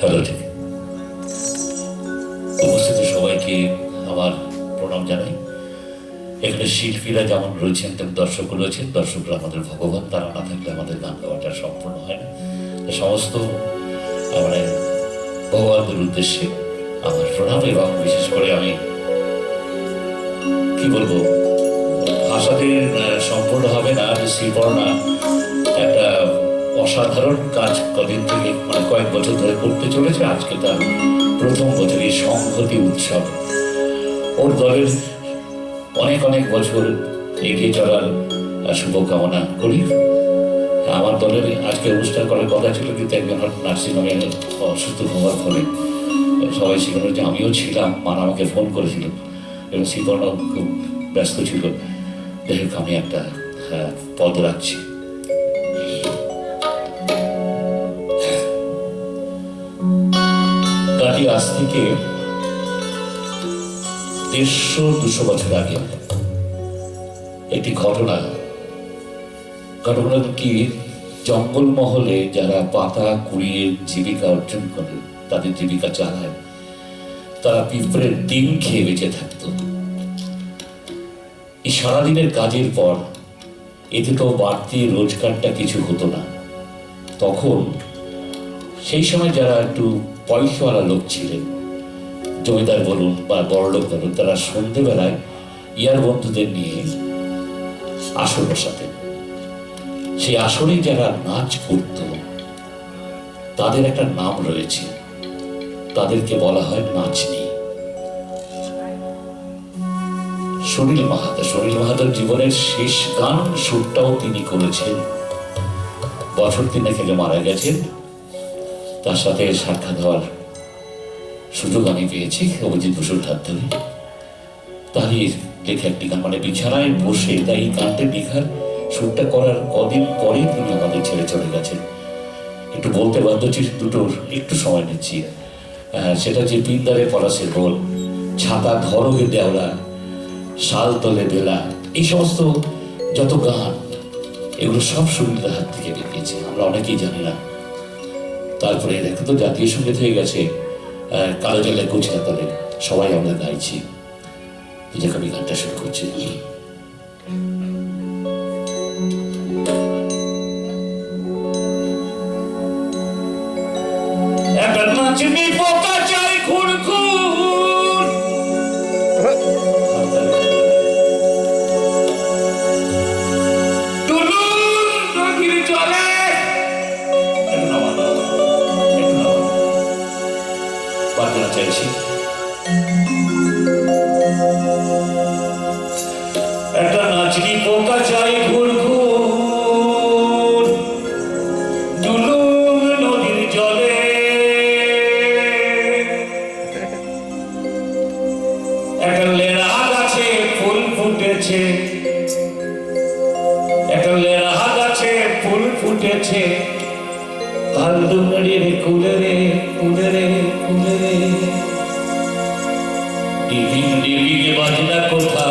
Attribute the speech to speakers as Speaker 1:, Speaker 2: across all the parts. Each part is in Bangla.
Speaker 1: হ্যালো ঠিক। উপস্থিত সবাইকে আমার প্রণাম জানাই। এখানে শিল্পীরা যেমন রয়েছেন তেমন দর্শক রয়েছেন। দর্শকরা আমাদের ভগবান তারা না থাকলে আমাদের গান গাওয়াটা সম্পূর্ণ হয় না। সমস্ত আহ, মানে ভগবানদের উদ্দেশ্যে আমার প্রণাম এবং বিশেষ করে আমি কি বলব ভাষাতে সম্পূর্ণ হবে না শ্রীপর্ণা অসাধারণ কাজ কদিন থেকে মানে কয়েক বছর ধরে করতে চলেছে। আজকে তার প্রথম বছর এই সংহতি উৎসব। ওর দলের অনেক অনেক বছর এগিয়ে চলার শুভকামনা করি। আমার দলের আজকে অনুষ্ঠান করার কথা ছিল, কিন্তু একজন নার্সিংহোমে অসুস্থ হওয়ার ফলে সবাই সেখানে যে আমিও ছিলাম, মা আমাকে ফোন করেছিল। এবং শ্রীকর্ণ খুব ব্যস্ত ছিল। হোক, আমি একটা পদ রাখছি। গানটি আজ থেকে দেড়শো, দুশো বছর আগে একটি ঘটনা ঘটনা কি? জঙ্গলমহলে যারা পাতা কুড়িয়ে জীবিকা অর্জন করে, তাদের জীবিকা চালায়, তারা পিঁপড়ের ডিম খেয়ে বেঁচে থাকতো। এই সারাদিনের কাজের পর এতে তো বাড়তি রোজগারটা কিছু হতো না। তখন সেই সময় যারা একটু পয়সাওয়ালা লোক ছিলেন। জমিদার বলুন বা বড়লোক বলুন, তারা সন্ধেবেলায় ইয়ার বন্ধুদের নিয়ে আসর বসাতেন। সেই আসরে যারা নাচ করত, তাদের একটা নাম রয়েছে। তাদেরকে বলা হয় নাচনি। সুনীল মাহাতো, সুনীল মাহাতোর জীবনের শেষ গান সুরটাও তিনি করেছেন। বছর তিনেক আগে মারা গেছেন। তার সাথে সাক্ষাৎ হওয়ার সুযোগ আমি পেয়েছি অভিজিৎ বসুর হাত ধরে। তারই লেখা একটি গান মানে বিছানায় বসে তাই এই গানটা লেখার সুরটা করার কদিন পরেই তিনি আমাদের ছেড়ে চলে গেছেন। একটু বলতে বাধ্য হচ্ছি দুটোর একটু সময় নিচ্ছি। আহ, সেটা যে পিন্দারে পলাশের বল ছাতা ধরবে দেওয়া শাল তলে বেলা এই সমস্ত যত গান এগুলো সব সুবিধার হাত থেকে বেরিয়েছে। আমরা অনেকেই জানি না তারপরে দেখো তো জাতীয় সংগীত হয়ে গেছে আহ, কালো জলে গুছিয়ে তোলে সবাই আমরা গাইছি। এই যে আমি গানটা শুরু করছি। একটা ডিবিং ডিবিং বাজনা কোথা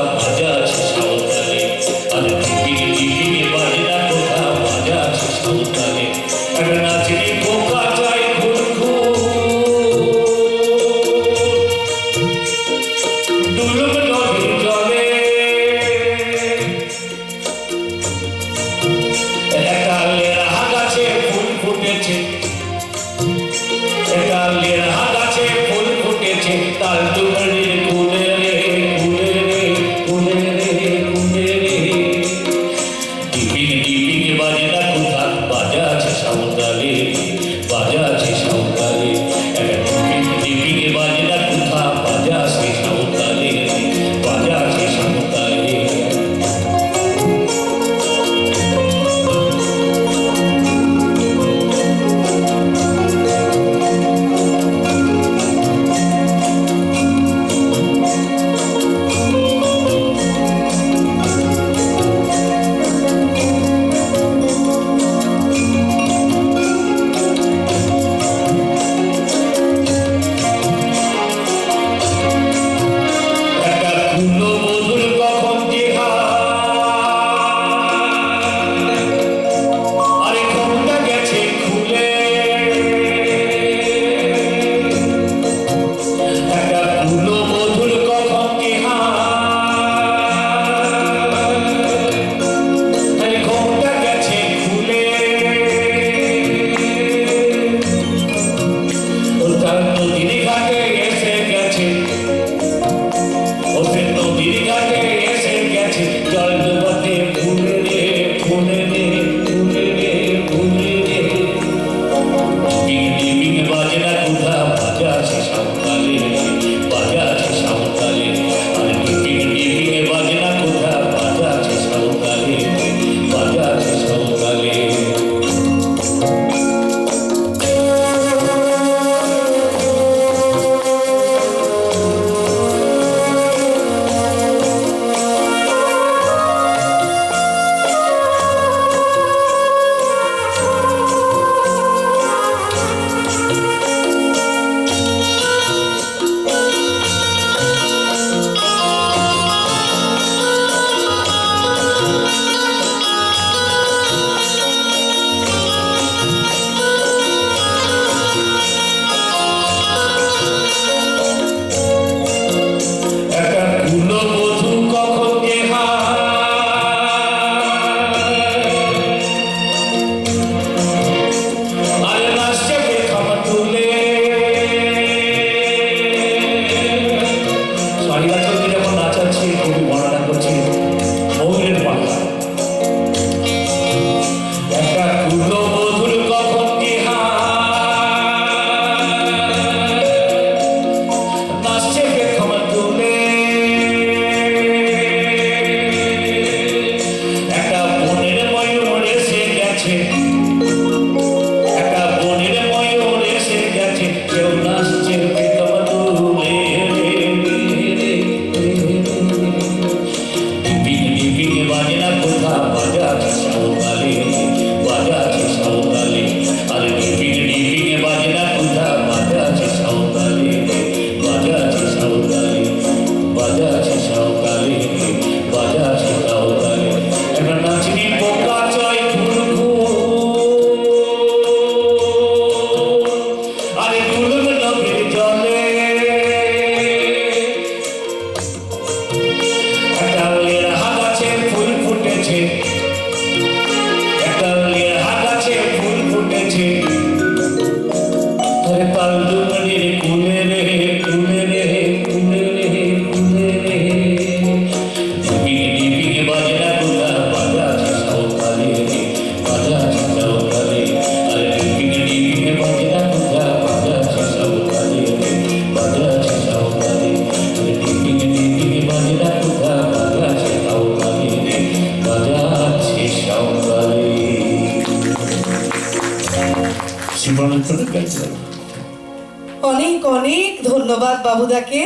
Speaker 2: ধন্যবাদ বাবুদাকে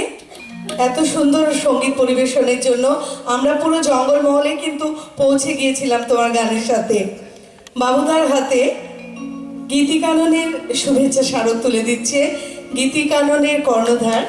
Speaker 2: এত সুন্দর সংগীত পরিবেশনের জন্য। আমরা পুরো জঙ্গলমহলে কিন্তু পৌঁছে গিয়েছিলাম তোমার গানের সাথে। বাবুদার হাতে গীতিকাননের শুভেচ্ছা স্মারক তুলে দিচ্ছে। গীতিকাননের কর্ণধার